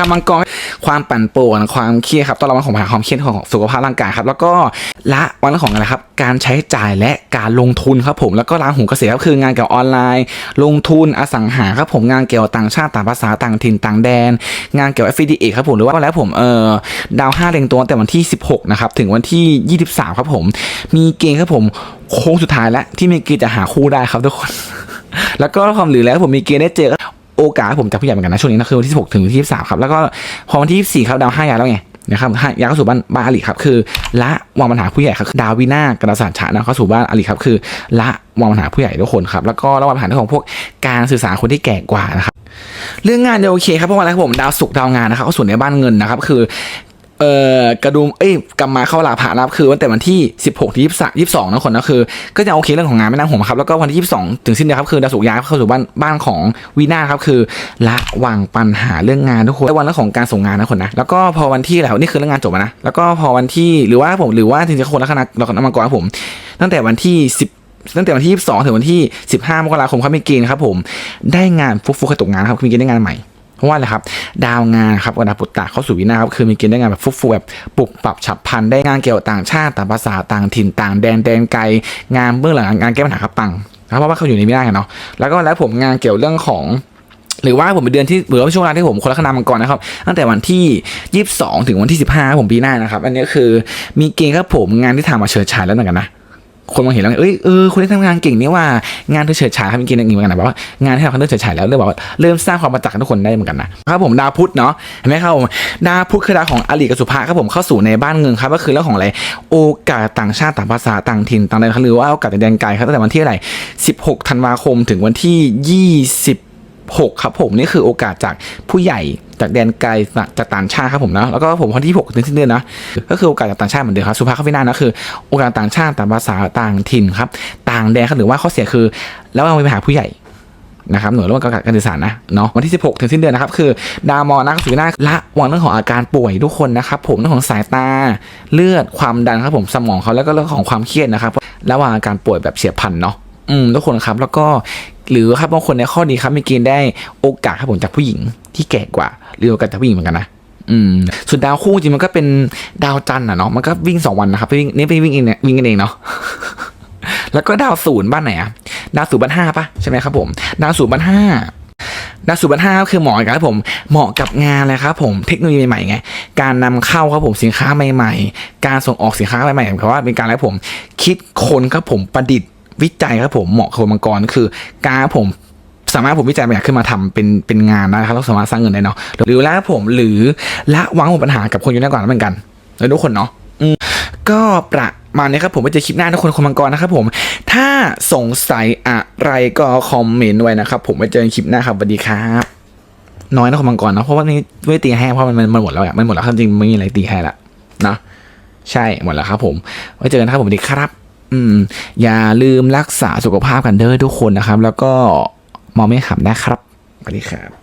าวมังกรความปั่นป่วนความเครียดครับต้องระวังของปัญหาความเครียดของสุขภาพร่างกายครับแล้วก็ละวันของอะไรครับการใช้จ่ายและการลงทุนครับผมแล้วก็ล้างหูเกษตรครับคืองานเกี่ยวกับออนไลน์ ลงทุนอสังหาครับผมงานเกี่ยวกับต่างชาติต่างภาษาต่างถิ่นต่างแดน งานเกี่ยวกับ FDA ครับผมหรือว่าแล้วผมเอ่อดาวห้าเรียงตัวแต่วันที่ 16นะครับถึงวันที่ 23 ครับผม มีเกณฑ์ครับผมโค้งสุดท้ายแล้วที่มีเกณฑ์จะหาคู่ได้ครับทุกคน แล้วก็ความหรือแล้วผมมีเกณฑ์ได้เจอ โอกาสผมจะผู้ใหญ่เหมือนกันนะช่วงนี้นะคือวันที่ 16 ถึงวันที่ 23 ครับ แล้วก็พอวันที่ 24 ครับดาวห้าย้ายแล้วไงนะครับห้าย้ายเข้าสู่บ้านบ้านอลิครับคือ ละวางปัญหาผู้ใหญ่ครับดาววินากระสานชานะเข้าสู่บ้านอลิครับคือ ละวางปัญหาผู้ใหญ่ทุกคนครับแล้วก็ระวังปัญหาเรื่องของพวกการสื่อสารคนที่แก่กว่านะครับเรื่องงานเนี่ยโอเคครับเพราะว่าอะไรครับผมดาวศุกร์ดาวงานนะครับเข้าสู่ในบ้านเงินนะครับคือ เอ่อกระดุมเอ้ยกำมาเข้าลาภะนะครับคือวันแต่วันที่ 16ที่23 22นะคนนะคือ ก็จะโอเคเรื่องของงานไม่น่าห่วงครับแล้วก็วันที่ 22 ถึงสิ้นเดือนครับคือดาวศุกร์ย้ายเข้าสู่บ้านบ้านของวีนาครับคือละวางปัญหาเรื่องงานทุกคนและวันเรื่องของการส่งงานนะคนนะแล้วก็พอวันที่แล้วนี่คือเรื่องงานจบแล้วนะแล้วก็พอวันที่หรือว่าผมหรือว่าถึงจะคนละคณะเราคนมังกรผม ตั้งแต่วันที่ 10ตั้งแต่วันที่ 22 ถึงวันที่ 15 มกราคมครับมีเกณฑ์ครับผม ได้งานฟุกๆให้ตกงานครับมีเกณฑ์ได้งานใหม่ เพราะว่าอะไรครับดาวงานครับกับดาปุตตะเข้าสู่วินาครับคือมีเกณฑ์ได้งานแบบฟุกๆแบบปรับปรับฉับพลันได้งานเกี่ยวกับต่างชาติต่างภาษาต่างถิ่นต่างแดนแดนไกลงานเบื้องหลังงานแก้ปัญหาครับปังนะครับเพราะว่าเขาอยู่ในวินากันเนาะแล้วก็แล้วผมงานเกี่ยวเรื่องของหรือว่าผมเป็นเดือนที่หรือว่าช่วงเวลาที่ผมคนละคณะมังกรนะครับ ตั้งแต่วันที่ 22 ถึงวันที่ 15 ผมปีหน้านะครับ อันนี้คือมีเกณฑ์ครับผมงานที่ทำมาเฉิดฉายแล้วเหมือนกันนะ คนมองเห็นแล้วเอ้ยเออคนที่ทำงานเก่งนี่ว่างานเธอเฉิดฉายครับมีเกณฑ์อย่างนี้เหมือนกันนะแบบว่างานที่เขาเริ่มเฉิดฉายแล้วเริ่มแบบว่าเริ่มสร้างความประจักษ์ให้ทุกคนได้เหมือนกันนะครับผมดาวพุธเนาะเห็นไหมครับผมดาวพุธคือดาวของอลีกับสุภาครับผมเข้าสู่ในบ้านเงินครับก็คือเรื่องของอะไรโอกาสต่างชาติต่างภาษาต่างถิ่นต่างแดนหรือว่าโอกาสในแดนไกลครับตั้งแต่วันที่อะไร 16 ธันวาคมถึงวันที่ 20 6 ครับผม นี่คือโอกาสจากผู้ใหญ่ จากแดนไกลจากต่างชาติครับผมนะแล้วก็ผมวันที่6ถึงสิ้นเดือนนะก็คือโอกาสจากต่างชาติเหมือนเดิมครับสุภาพคาฟินานะคือโอกาสต่างชาติต่างภาษาต่างถิ่นครับต่างแดนครับหรือว่าข้อเสียคือ แล้วเอาไปหาผู้ใหญ่นะครับหน่วยร่วมกับการสื่อสารนะเนาะวันที่ 16 ถึงสิ้นเดือนนะครับ คือดาวมอนักสุนาละวางเรื่องของอาการป่วยทุกคนนะครับผมเรื่องของสายตาเลือดความดันครับผมสมองเขาแล้วก็เรื่องของความเครียดนะครับระหว่างอาการป่วยแบบเฉียบพลันเนาะอืมทุกคนครับแล้วก็ หรือครับบางคนในข้อดีครับมีเกณฑ์ได้โอกาสครับผมจากผู้หญิงที่แก่กว่า หรือโอกาสจากผู้หญิงเหมือนกันนะอืมส่วนดาวคู่จริงมันก็เป็นดาวจันทร์อะเนาะมันก็วิ่งสองวันนะครับไปวิ่งนี่ไปวิ่งเองเนี่ยวิ่งกันเองเนาะแล้วก็ดาวศูนย์บ้านไหนอะดาวศูนย์บ้านห้าปะใช่ไหมครับผมดาวศูนย์บ้านห้าดาวสุบรรณห้าก็คือเหมาะกับผมเหมาะกับงานเลยครับผมเทคโนโลยีใหม่ๆไงการนำเข้าครับผมสินค้าใหม่ ๆ การส่งออกสินค้าใหม่ๆเพราะว่าเป็นการอะไรผม คิดคนครับผมประดิษฐ์ วิจัยครับผมเหมาะกับคนมังกรคือ การผมสามารถผมวิจัยมาอยากขึ้นมาทำเป็นเป็นงานได้ครับแล้วสามารถสร้างเงินได้เนาะหรือแล้วผมหรือละวางปัญหากับคนอยู่หน้าก่อนเหมือนกันแล้วทุกคนเนาะก็ประมาณนี้ครับผมไปเจอคลิปหน้าทุกคนคนมังกรนะครับผม ถ้าสงสัยอะไรก็คอมเมนต์ไว้นะครับผมไปเจอกันคลิปหน้าครับสวัสดีครับ น้อยนะคนมังกรนะเพราะว่านี่ไม่ตีแห้งเพราะมันมันหมดแล้วอะมันหมดแล้วครับจริงไม่มีอะไรตีแห้งละนะใช่หมดแล้วครับผมไว้เจอกันครับผมสวัสดีครับ อืม อย่าลืมรักษาสุขภาพกันเด้อทุกคนนะครับ แล้วก็มองไม่ขับนะครับสวัสดีครับ